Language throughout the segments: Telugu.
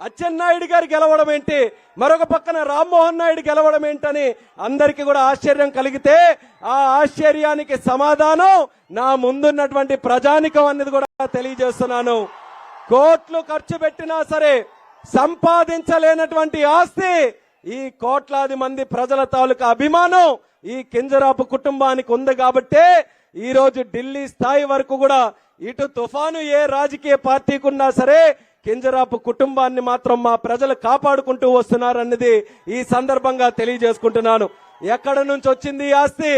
అచ్చెన్నాయుడు గారు గెలవడం ఏంటి? మరొక పక్కన రామ్మోహన్ నాయుడు గెలవడం ఏంటని అందరికీ కూడా ఆశ్చర్యం కలిగితే ఆ ఆశ్చర్యానికి సమాధానం నా ముందున్నటువంటి ప్రజానికం అనేది కూడా తెలియజేస్తున్నాను. కోట్లు ఖర్చు పెట్టినా సరే సంపాదించలేనటువంటి ఆస్తి ఈ కోట్లాది మంది ప్రజల తాలూకా అభిమానం ఈ కింజరాపు కుటుంబానికి ఉంది కాబట్టే ఈరోజు ఢిల్లీ స్థాయి వరకు కూడా ఇటు తుఫాను ఏ రాజకీయ పార్టీకి ఉన్నా సరే కింజరాపు కుటుంబాన్ని మాత్రం మా ప్రజలు కాపాడుకుంటూ వస్తున్నారన్నది ఈ సందర్భంగా తెలియజేసుకుంటున్నాను. ఎక్కడ నుంచి వచ్చింది ఈ ఆస్తి?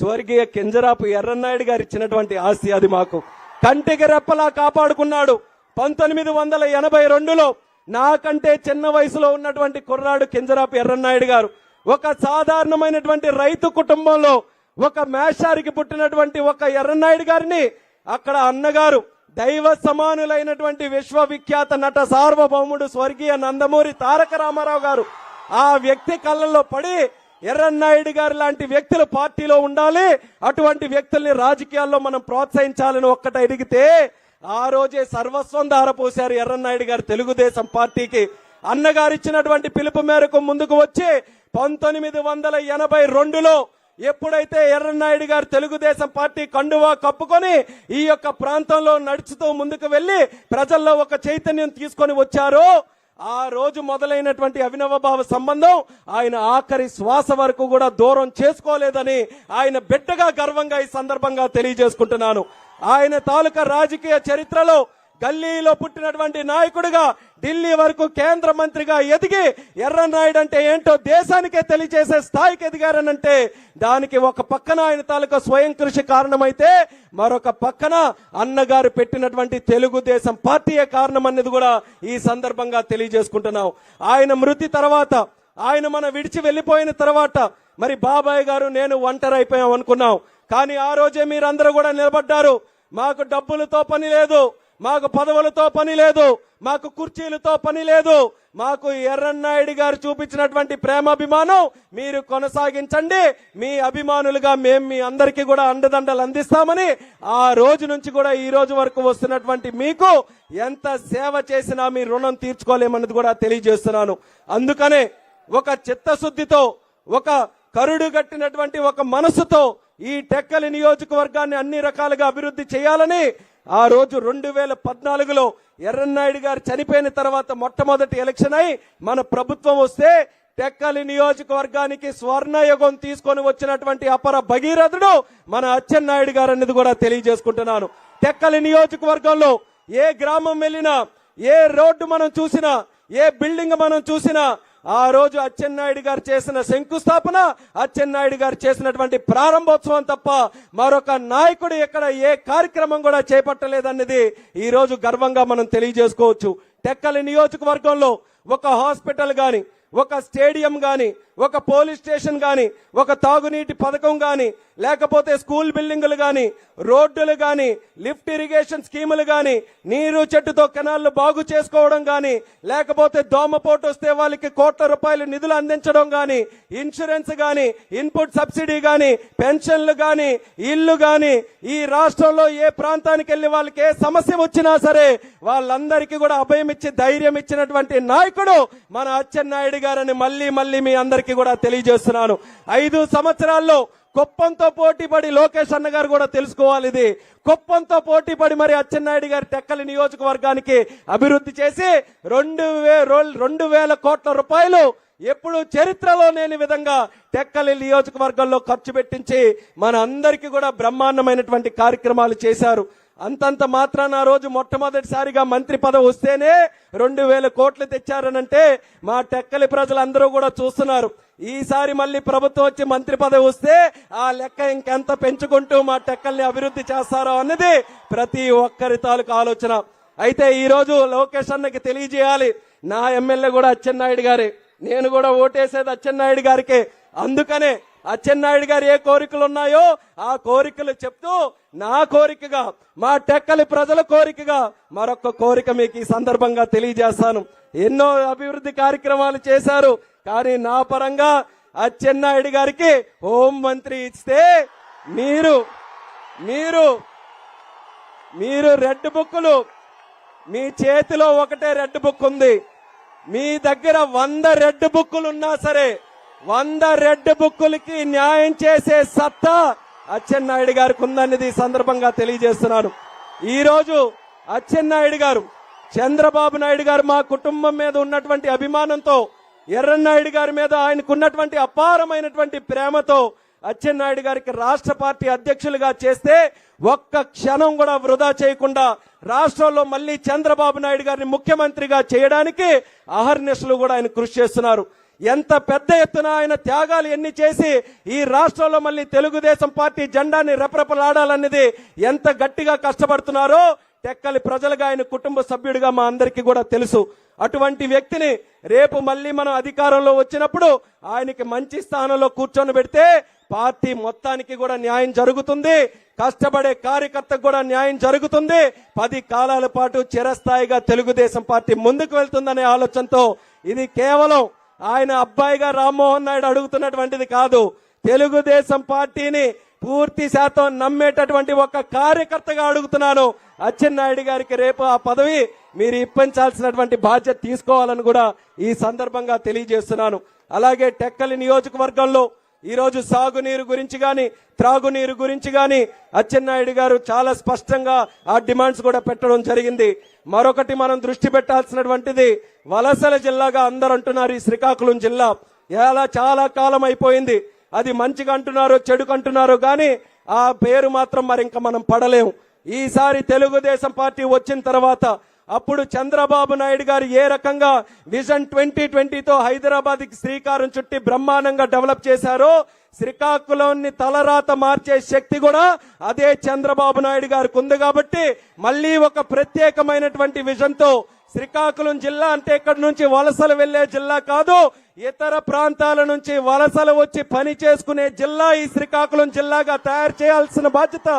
స్వర్గీయ కింజరాపు ఎర్రన్నాయుడు గారు ఇచ్చినటువంటి ఆస్తి అది మాకు. కంటికి రెప్పలా కాపాడుకున్నాడు. పంతొమ్మిది వందల ఎనభై రెండులో నాకంటే చిన్న వయసులో ఉన్నటువంటి కుర్రాడు కింజరాపు ఎర్రన్నాయుడు గారు. ఒక సాధారణమైనటువంటి రైతు కుటుంబంలో ఒక మేషారికి పుట్టినటువంటి ఒక ఎర్రన్నాయుడు గారిని అక్కడ అన్నగారు దైవ సమానులైనటువంటి విశ్వవిఖ్యాత నట సార్వభౌముడు స్వర్గీయ నందమూరి తారక రామారావు గారు ఆ వ్యక్తి కళ్ళల్లో పడి ఎర్రన్నాయుడు గారు లాంటి వ్యక్తులు పార్టీలో ఉండాలి. అటువంటి వ్యక్తుల్ని రాజకీయాల్లో మనం ప్రోత్సహించాలని ఒక్కట అడిగితే ఆ రోజే సర్వస్వం ధారపోశారు ఎర్రన్నాయుడు గారు తెలుగుదేశం పార్టీకి. అన్నగారు ఇచ్చినటువంటి పిలుపు మేరకు ముందుకు వచ్చి పంతొమ్మిది వందల ఎనభై రెండులో ఎప్పుడైతే ఎర్రనాయుడు గారు తెలుగుదేశం పార్టీ కండువా కప్పుకొని ఈ యొక్క ప్రాంతంలో నడుచుతూ ముందుకు వెళ్ళి ప్రజల్లో ఒక చైతన్యం తీసుకొని వచ్చారో ఆ రోజు మొదలైనటువంటి అవినవభావ సంబంధం ఆయన ఆఖరి శ్వాస వరకు కూడా దూరం చేసుకోలేదని ఆయన బిడ్డగా గర్వంగా ఈ సందర్భంగా తెలియజేసుకుంటున్నాను. ఆయన తాలూకా రాజకీయ చరిత్రలో గల్లీలో పుట్టినటువంటి నాయకుడిగా ఢిల్లీ వరకు కేంద్ర మంత్రిగా ఎదిగి ఎర్రనాయుడు అంటే ఏంటో దేశానికే తెలియజేసే స్థాయికి ఎదిగారనంటే దానికి ఒక పక్కన ఆయన తాలూకా స్వయం కృషి కారణమైతే మరొక పక్కన అన్నగారు పెట్టినటువంటి తెలుగుదేశం పార్టీయే కారణం అనేది కూడా ఈ సందర్భంగా తెలియజేసుకుంటున్నాం. ఆయన మృతి తర్వాత ఆయన మన విడిచి వెళ్ళిపోయిన తర్వాత మరి బాబాయ్ గారు నేను ఒంటరి అయిపోయాం అనుకున్నాం. కానీ ఆ రోజే మీరందరూ కూడా నిలబడ్డారు. మాకు డబ్బులతో పని లేదు. మాకు పదవులతో పని లేదు మాకు కుర్చీలతో పని లేదు. మాకు ఎర్రన్నాయుడు గారు చూపించినటువంటి ప్రేమాభిమానం మీరు కొనసాగించండి. మీ అభిమానులుగా మేము మీ అందరికీ కూడా అండదండలు అందిస్తామని ఆ రోజు నుంచి కూడా ఈ రోజు వరకు వస్తున్నటువంటి మీకు ఎంత సేవ చేసినా మీ రుణం తీర్చుకోలేమన్నది కూడా తెలియజేస్తున్నాను. అందుకనే ఒక చిత్తశుద్ధితో ఒక కరుడు కట్టినటువంటి ఒక మనసుతో ఈ టెక్కలి నియోజకవర్గాన్ని అన్ని రకాలుగా అభివృద్ధి చేయాలని ఆ రోజు రెండు వేల పద్నాలుగులో ఎర్రన్నాయుడు గారు చనిపోయిన తర్వాత మొట్టమొదటి ఎలక్షన్ అయి మన ప్రభుత్వం వస్తే టెక్కలి నియోజకవర్గానికి స్వర్ణయుగం తీసుకొని వచ్చినటువంటి అపర భగీరథుడు మన అచ్చెన్నాయుడు గారు అనేది కూడా తెలియజేసుకుంటున్నాను. టెక్కలి నియోజకవర్గంలో ఏ గ్రామం వెళ్ళినా ఏ రోడ్డు మనం చూసినా ఏ బిల్డింగ్ మనం చూసినా ఆ రోజు అచ్చెన్నాయుడు గారు చేసిన శంకుస్థాపన అచ్చెన్నాయుడు గారు చేసినటువంటి ప్రారంభోత్సవం తప్ప మరొక నాయకుడు ఎక్కడ ఏ కార్యక్రమం కూడా చేపట్టలేదన్నది ఈ రోజు గర్వంగా మనం తెలియజేసుకోవచ్చు. టెక్కలి నియోజకవర్గంలో ఒక హాస్పిటల్ గాని ఒక స్టేడియం గాని ఒక పోలీస్ స్టేషన్ కానీ ఒక తాగునీటి పథకం కానీ లేకపోతే స్కూల్ బిల్డింగులు కానీ రోడ్డులు కానీ లిఫ్ట్ ఇరిగేషన్ స్కీములు కానీ నీరు చెట్టుతో కెనాల్లు బాగు చేసుకోవడం కానీ లేకపోతే దోమపోటు వస్తే వాళ్ళకి కోట్ల రూపాయలు నిధులు అందించడం కానీ ఇన్సూరెన్స్ కానీ ఇన్పుట్ సబ్సిడీ కానీ పెన్షన్లు కానీ ఇల్లు కానీ ఈ రాష్ట్రంలో ఏ ప్రాంతానికి వెళ్ళి వాళ్ళకి ఏ సమస్య వచ్చినా సరే వాళ్ళందరికీ కూడా అభయం ఇచ్చి ధైర్యం ఇచ్చినటువంటి నాయకుడు మన అచ్చెన్నాయుడు గారని మళ్ళీ మళ్ళీ మీ అందరికీ కూడా తెలియజేస్తున్నాను. ఐదు సంవత్సరాల్లో కుప్పంతో పోటీపడి లోకేష్ అన్న గారు కూడా తెలుసుకోవాలి ఇది. కుప్పంతో పోటీపడి మరి అచ్చెన్నాయుడు గారి టెక్కలి నియోజకవర్గానికి అభివృద్ధి చేసి రెండు వే రెండు వేల కోట్ల రూపాయలు ఎప్పుడు చరిత్రలో లేని విధంగా టెక్కలి నియోజకవర్గంలో ఖర్చు పెట్టించి మన అందరికీ కూడా బ్రహ్మాండమైనటువంటి కార్యక్రమాలు చేశారు. అంతంత మాత్రాన ఆ రోజు మొట్టమొదటిసారిగా మంత్రి పదవి వస్తేనే రెండు వేల కోట్లు తెచ్చారనంటే మా టెక్కలి ప్రజలందరూ కూడా చూస్తున్నారు. ఈసారి మళ్ళీ ప్రభుత్వం వచ్చి మంత్రి పదవి వస్తే ఆ లెక్క ఇంకెంత పెంచుకుంటూ మా టెక్కల్ని అభివృద్ధి చేస్తారో అన్నది ప్రతి ఒక్కరి తాలూకు ఆలోచన. అయితే ఈ రోజు లోకేష్ అన్నకి తెలియజేయాలి. నా ఎమ్మెల్యే కూడా అచ్చెన్నాయుడు గారే. నేను కూడా ఓటేసేది అచ్చెన్నాయుడు గారికి. అందుకనే అచ్చెన్నాయుడు గారు ఏ కోరికలు ఉన్నాయో ఆ కోరికలు చెప్తూ నా కోరికగా మా టెక్కలి ప్రజల కోరికగా మరొక కోరిక మీకు ఈ సందర్భంగా తెలియజేస్తాను. ఎన్నో అభివృద్ధి కార్యక్రమాలు చేశారు కానీ నా పరంగా అచ్చెన్నాయుడు గారికి హోం మంత్రి ఇస్తే మీరు మీరు మీరు రెడ్ బుక్కులు మీ చేతిలో ఒకటే రెడ్ బుక్ ఉంది. మీ దగ్గర వంద రెడ్ బుక్కులు ఉన్నా సరే వంద రెడ్ బుక్కులకి న్యాయం చేసే సత్తా అచ్చెన్నాయుడు గారికి ఉందన్నది సందర్భంగా తెలియజేస్తున్నాను. ఈరోజు అచ్చెన్నాయుడు గారు చంద్రబాబు నాయుడు గారు మా కుటుంబం మీద ఉన్నటువంటి అభిమానంతో ఎర్రన్నాయుడు గారి మీద ఆయనకున్నటువంటి అపారమైనటువంటి ప్రేమతో అచ్చెన్నాయుడు గారికి రాష్ట్ర పార్టీ అధ్యక్షులుగా చేస్తే ఒక్క క్షణం కూడా వృధా చేయకుండా రాష్ట్రంలో మళ్ళీ చంద్రబాబు నాయుడు గారిని ముఖ్యమంత్రిగా చేయడానికి అహర్నిశలు కూడా ఆయన కృషి చేస్తున్నారు. ఎంత పెద్ద ఎత్తున ఆయన త్యాగాలు ఎన్ని చేసి ఈ రాష్ట్రంలో మళ్ళీ తెలుగుదేశం పార్టీ జెండాని రెపరెపలాడాలన్నది ఎంత గట్టిగా కష్టపడుతున్నారో టెక్కలి ప్రజలుగా ఆయన కుటుంబ సభ్యుడిగా మా అందరికీ కూడా తెలుసు. అటువంటి వ్యక్తిని రేపు మళ్ళీ మనం అధికారంలో వచ్చినప్పుడు ఆయనకి మంచి స్థానంలో కూర్చొని పెడితే పార్టీ మొత్తానికి కూడా న్యాయం జరుగుతుంది. కష్టపడే కార్యకర్తకు కూడా న్యాయం జరుగుతుంది. పది కాలాల పాటు చిరస్థాయిగా తెలుగుదేశం పార్టీ ముందుకు వెళ్తుందనే ఆలోచనతో ఇది కేవలం ఆయన అబ్బాయిగా రామ్మోహన్ నాయుడు అడుగుతున్నటువంటిది కాదు. తెలుగుదేశం పార్టీని పూర్తి శాతం నమ్మేటటువంటి ఒక కార్యకర్తగా అడుగుతున్నాను. అచ్చెన్నాయుడు గారికి రేపు ఆ పదవి మీరు ఇప్పించాల్సినటువంటి బాధ్యత తీసుకోవాలని కూడా ఈ సందర్భంగా తెలియజేస్తున్నాను. అలాగే టెక్కలి నియోజకవర్గంలో ఈరోజు సాగునీరు గురించి కానీ త్రాగునీరు గురించి కానీ అచ్చెన్నాయుడు గారు చాలా స్పష్టంగా ఆ డిమాండ్స్ కూడా పెట్టడం జరిగింది. మరొకటి మనం దృష్టి పెట్టాల్సినటువంటిది వలసల జిల్లాగా అందరు అంటున్నారు ఈ శ్రీకాకుళం జిల్లా. ఎలా చాలా కాలం అయిపోయింది. అది మంచిగా అంటున్నారో చెడుకు అంటున్నారో కానీ ఆ పేరు మాత్రం మరి ఇంకా మనం పడలేము. ఈసారి తెలుగుదేశం పార్టీ వచ్చిన తర్వాత అప్పుడు చంద్రబాబు నాయుడు గారు ఏ రకంగా విజన్ ట్వంటీ ట్వంటీతో హైదరాబాద్కి శ్రీకారం చుట్టి బ్రహ్మాండంగా డెవలప్ చేశారో శ్రీకాకుళంని తలరాత మార్చే శక్తి కూడా అదే చంద్రబాబు నాయుడు గారికి ఉంది కాబట్టి మళ్ళీ ఒక ప్రత్యేకమైనటువంటి విజన్తో శ్రీకాకుళం జిల్లా అంటే ఇక్కడ నుంచి వలసలు వెళ్ళే జిల్లా కాదు ఇతర ప్రాంతాల నుంచి వలసలు వచ్చి పని చేసుకునే జిల్లా ఈ శ్రీకాకుళం జిల్లాగా తయారు చేయాల్సిన బాధ్యత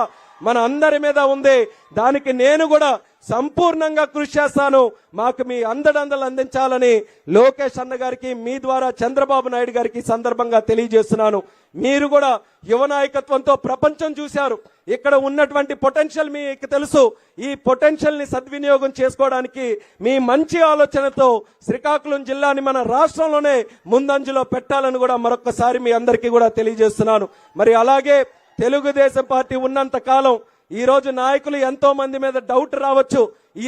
మన అందరి మీద ఉంది. దానికి నేను కూడా సంపూర్ణంగా కృషి చేస్తాను. మాకు మీ అందడందలు అందించాలని లోకేష్ అన్న గారికి మీ ద్వారా చంద్రబాబు నాయుడు గారికి సందర్భంగా తెలియజేస్తున్నాను. మీరు కూడా యువ నాయకత్వంతో ప్రపంచం చూశారు. ఇక్కడ ఉన్నటువంటి పొటెన్షియల్ మీకు తెలుసు. ఈ పొటెన్షియల్ని సద్వినియోగం చేసుకోవడానికి మీ మంచి ఆలోచనతో శ్రీకాకుళం జిల్లాని మన రాష్ట్రంలోనే ముందంజలో పెట్టాలని కూడా మరొకసారి మీ అందరికీ కూడా తెలియజేస్తున్నాను. మరి అలాగే తెలుగుదేశం పార్టీ ఉన్నంత కాలం ఈ రోజు నాయకులు ఎంతో మంది మీద డౌట్ రావచ్చు. ఈ